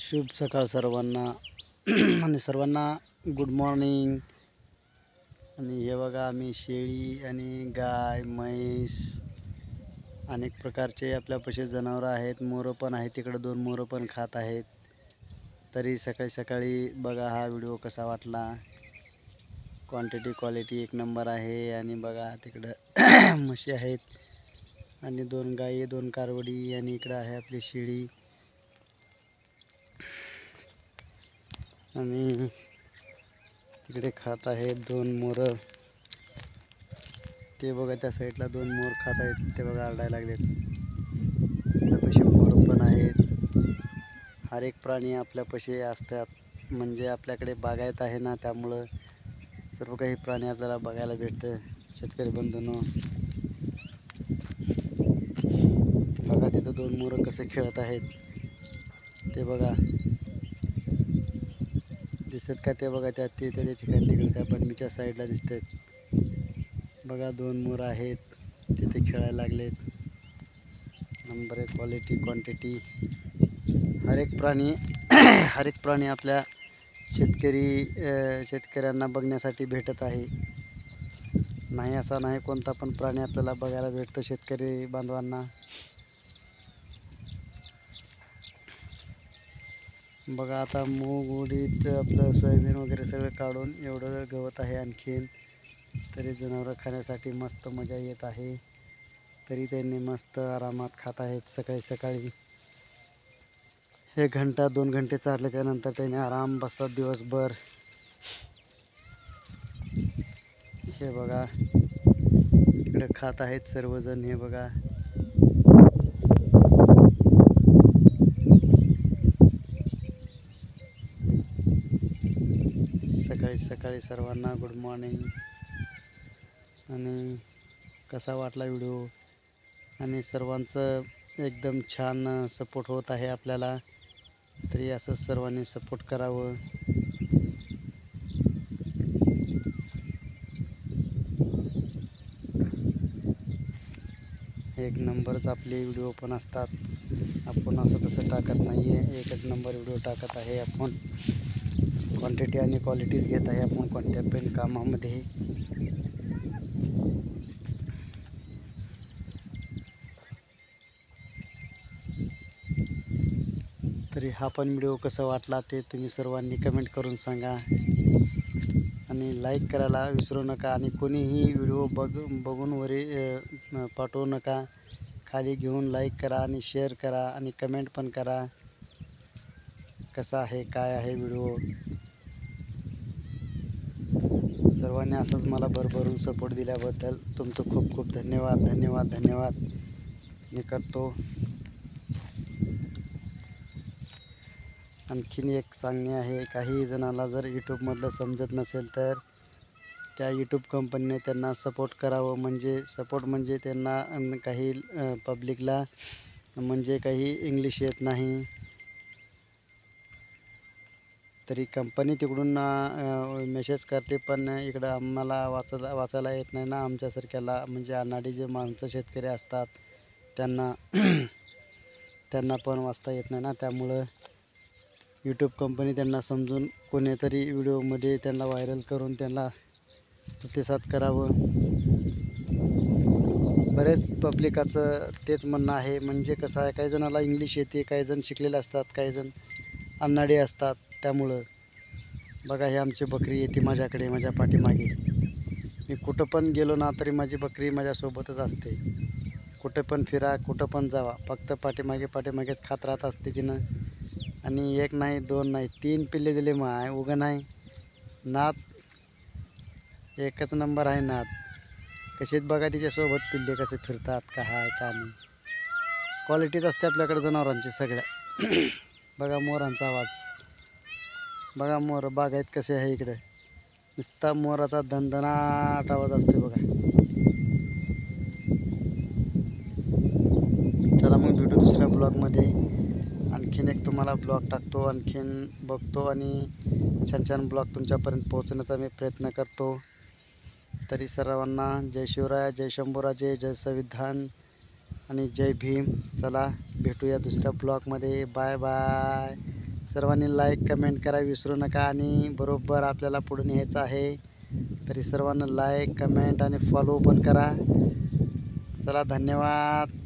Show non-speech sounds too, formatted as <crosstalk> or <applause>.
शुभ सकाळ सर्वांना. <clears throat> आणि सर्वांना गुड मॉर्निंग आणि हे बघा आम्ही शेळी आणि गाय म्हैस अनेक प्रकारचे आपल्यापाशी जनावरं आहेत. मोरं पण आहेत तिकडं दोन मोरं पण खात आहेत. तरी सकाळी सकाळी बघा हा व्हिडिओ कसा वाटला. क्वांटिटी क्वालिटी एक नंबर आहे. आणि बघा तिकडं <clears throat> म्हशी आहेत. आणि दोन गाई दोन कारवडी आणि इकडं आहे आपली शेळी. आणि तिकडे खात आहेत दोन मोरं. ते बघा त्या साईडला दोन मोर खात आहेत. ते बघा आरडायला लागलेत. आपल्यापाशी मोर पण आहेत. हर एक प्राणी आपल्यापाशी असतात. म्हणजे आपल्याकडे बागायत आहे ना त्यामुळं सर्व काही प्राणी आपल्याला बघायला भेटतं. शेतकरी बंधूंनो. बघा तिथं दोन मोरं कसे खेळत आहेत. ते बघा. दिसतात का ते बघा त्या ते त्या ठिकाणी तिकडे त्या बनमीच्या साईडला दिसत आहेत बघा दोन मोर आहेत तिथे खेळायला लागलेत. नंबर एक क्वालिटी क्वांटिटी हर एक प्राणी <coughs> हर एक प्राणी आपल्या शेतकरी शेतकऱ्यांना बघण्यासाठी भेटत आहे. नाही असा नाही कोणता पण प्राणी आपल्याला बघायला भेटतो शेतकरी बांधवांना. बघा आता मूग उडीद आपलं सोयाबीन वगैरे सगळं काढून एवढं गवत आहे आणखीन. तरी जनावरं खाण्यासाठी मस्त मजा येत आहे. तरी त्यांनी मस्त आरामात खात आहेत सकाळी सकाळी. एक घंटा दोन घंटे चालल्याच्या नंतर त्यांनी आराम बसतात दिवसभर. हे बघा इकडं खात आहेत सर्वजण हे बघा. सकाळी सर्वांना गुड मॉर्निंग. आणि कसा वाटला व्हिडिओ? आणि सर्वांचं एकदम छान सपोर्ट होत आहे आपल्याला तरी असंच सर्वांनी सपोर्ट करावं. एक नंबरच आपले व्हिडिओ पण असतात. आपण असं तसं टाकत नाही आहे एकच नंबर व्हिडिओ टाकत आहे आपण. क्वांटिटी आणि क्वालिटीज घेत आहे आपण कोणत्या पण कामामध्ये. तरी हा पण व्हिडिओ कसा वाटला ते तुम्ही सर्वांनी कमेंट करून सांगा. आणि लाईक करायला विसरू नका आणि कोणीही व्हिडिओ बघ बघून वरी पाठवू नका. खाली घेऊन लाईक करा आणि शेअर करा आणि कमेंट पण करा. कसा आहे काय आहे व्हिडिओ सर्वांनी असंच मला भरभरून सपोर्ट दिल्याबद्दल तुमचं खूप खूप धन्यवाद धन्यवाद धन्यवाद. मी करतो. आणखीन एक सांगणे आहे काही जणाला जर यूट्यूबमधलं समजत नसेल तर त्या यूट्यूब कंपनीने त्यांना सपोर्ट करावं. म्हणजे सपोर्ट म्हणजे त्यांना काही पब्लिकला म्हणजे काही इंग्लिश येत नाही. तरी कंपनी तिकडून मेसेज करते पण इकडं आम्हाला वाचा वाचायला येत नाही ना आमच्यासारख्याला. म्हणजे अनाडी जे माणसं शेतकरी असतात त्यांना <clears throat> त्यांना पण वाचता येत नाही ना. त्यामुळं यूट्यूब कंपनी त्यांना समजून कोणीतरी व्हिडिओमध्ये त्यांना व्हायरल करून त्यांना प्रतिसाद करावं. बरेच पब्लिकाचं तेच म्हणणं आहे. म्हणजे कसं आहे काही जणाला इंग्लिश येते काही जण शिकलेले असतात काही जण अन्नाडी असतात त्यामुळं बघा हे आमची बकरी येते माझ्याकडे माझ्या पाठीमागे. मी कुठं पण गेलो ना तरी माझी बकरी माझ्यासोबतच असते. कुठं पण फिरा कुठं पण जावा फक्त पाठीमागे पाठीमागेच खात राहत असते तिनं. आणि एक नाही दोन नाही तीन पिल्ले दिले माय उगं नाही. नात एकच नंबर आहे नात. कशीच बघा तिच्यासोबत पिल्ले कसे फिरतात का आहे का नाही क्वालिटीच असते आपल्याकडे जनावरांची सगळ्या. बघा मोरांचा आवाज. बघा मोर बागायत कसे आहे इकडे. नुसता मोराचा दणदणाट आवाज असतो बघा. चला मग भेटू दुसऱ्या ब्लॉगमध्ये. आणखीन एक तुम्हाला ब्लॉग टाकतो आणखीन बघतो आणि छान छान ब्लॉग तुमच्यापर्यंत पोहोचण्याचा मी प्रयत्न करतो. तरी सर्वांना जय शिवराय जय शंभूराजे जय संविधान. आणि जय भीम. चला भेटूया दुसऱ्या ब्लॉगमध्ये. Bye bye. सर्वांनी लाईक कमेंट करा विसरू नका आणि बरोबर आपल्याला पुढे न्यायचं आहे. तरी सर्वांना लाईक कमेंट आणि फॉलो पण करा. चला धन्यवाद.